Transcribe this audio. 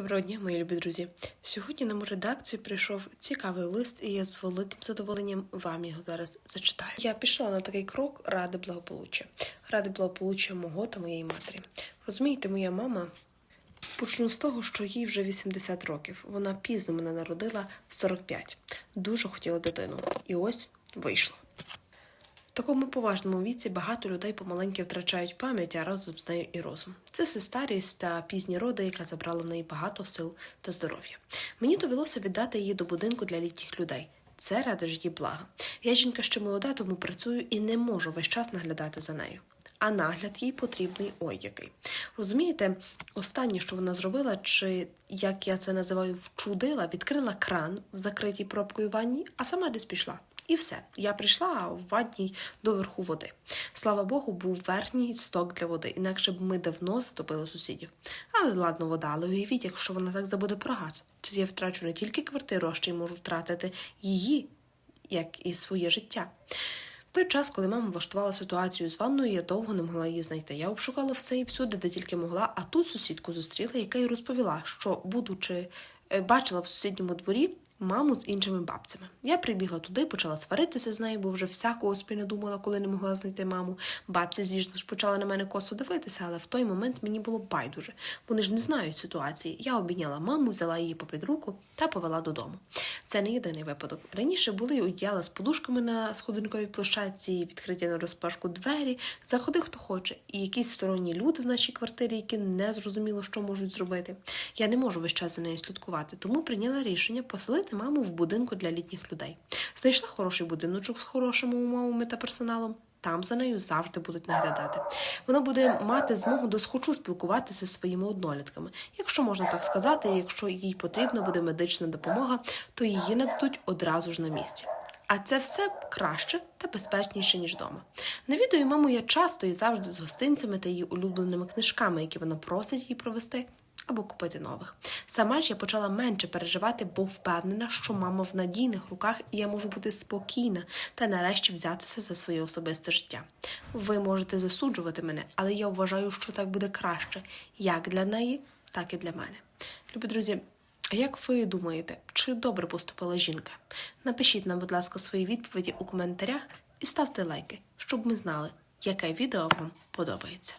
Доброго дня, мої любі друзі. Сьогодні на мою редакцію прийшов цікавий лист, і я з великим задоволенням вам його зараз зачитаю. Я пішла на такий крок ради благополуччя, ради благополуччя мого та моєї матері. Розумієте, моя мама. Почну з того, що їй вже 80 років. Вона пізно мене народила в 45. Дуже хотіла дитину. І ось вийшло. Такому поважному віці багато людей помаленьки втрачають пам'ять, а разом з нею і розум. Це все старість та пізні роди, яка забрала в неї багато сил та здоров'я. Мені довелося віддати її до будинку для літніх людей. Це ради ж її блага. Я жінка ще молода, тому працюю і не можу весь час наглядати за нею. А нагляд їй потрібний ой який. Розумієте, останнє, що вона зробила, чи як я це називаю, вчудила, відкрила кран в закритій пробкою ванні, а сама десь пішла. І все. Я прийшла в ванній до верху води. Слава Богу, був верхній сток для води, інакше б ми давно затопили сусідів. Але ладно, вода, але уявіть, якщо вона так забуде про газ. Чи я втрачу не тільки квартиру, а ще й можу втратити її, як і своє життя. В той час, коли мама влаштувала ситуацію з ванною, я довго не могла її знайти. Я обшукала все і всюди, де тільки могла, а тут сусідку зустріла, яка й розповіла, що, будучи, е, бачила в сусідньому дворі маму з іншими бабцями. Я прибігла туди, почала сваритися з нею, бо вже всякого спільно думала, коли не могла знайти маму. Бабці, звісно ж, почали на мене косо дивитися, але в той момент мені було байдуже. Вони ж не знають ситуації. Я обійняла маму, взяла її попід руку та повела додому. Це не єдиний випадок. Раніше були одіяла з подушками на сходинковій площадці, відкриті на розпашку двері, заходи хто хоче, і якісь сторонні люди в нашій квартирі, які не зрозуміло, що можуть зробити. Я не можу весь час за нею слідкувати, тому прийняла рішення поселити маму в будинку для літніх людей. Знайшла хороший будиночок з хорошими умовами та персоналом. Там за нею завжди будуть наглядати. Вона буде мати змогу досхочу спілкуватися зі своїми однолітками. Якщо можна так сказати, якщо їй потрібна буде медична допомога, то її нададуть одразу ж на місці. А це все краще та безпечніше, ніж вдома. Навідую маму я часто і завжди з гостинцями та її улюбленими книжками, які вона просить їй провести або купити нових. Сама ж я почала менше переживати, бо впевнена, що мама в надійних руках і я можу бути спокійна та нарешті взятися за своє особисте життя. Ви можете засуджувати мене, але я вважаю, що так буде краще як для неї, так і для мене. Любі друзі. А як ви думаєте, чи добре поступила жінка? Напишіть нам, будь ласка, свої відповіді у коментарях і ставте лайки, щоб ми знали, яке відео вам подобається.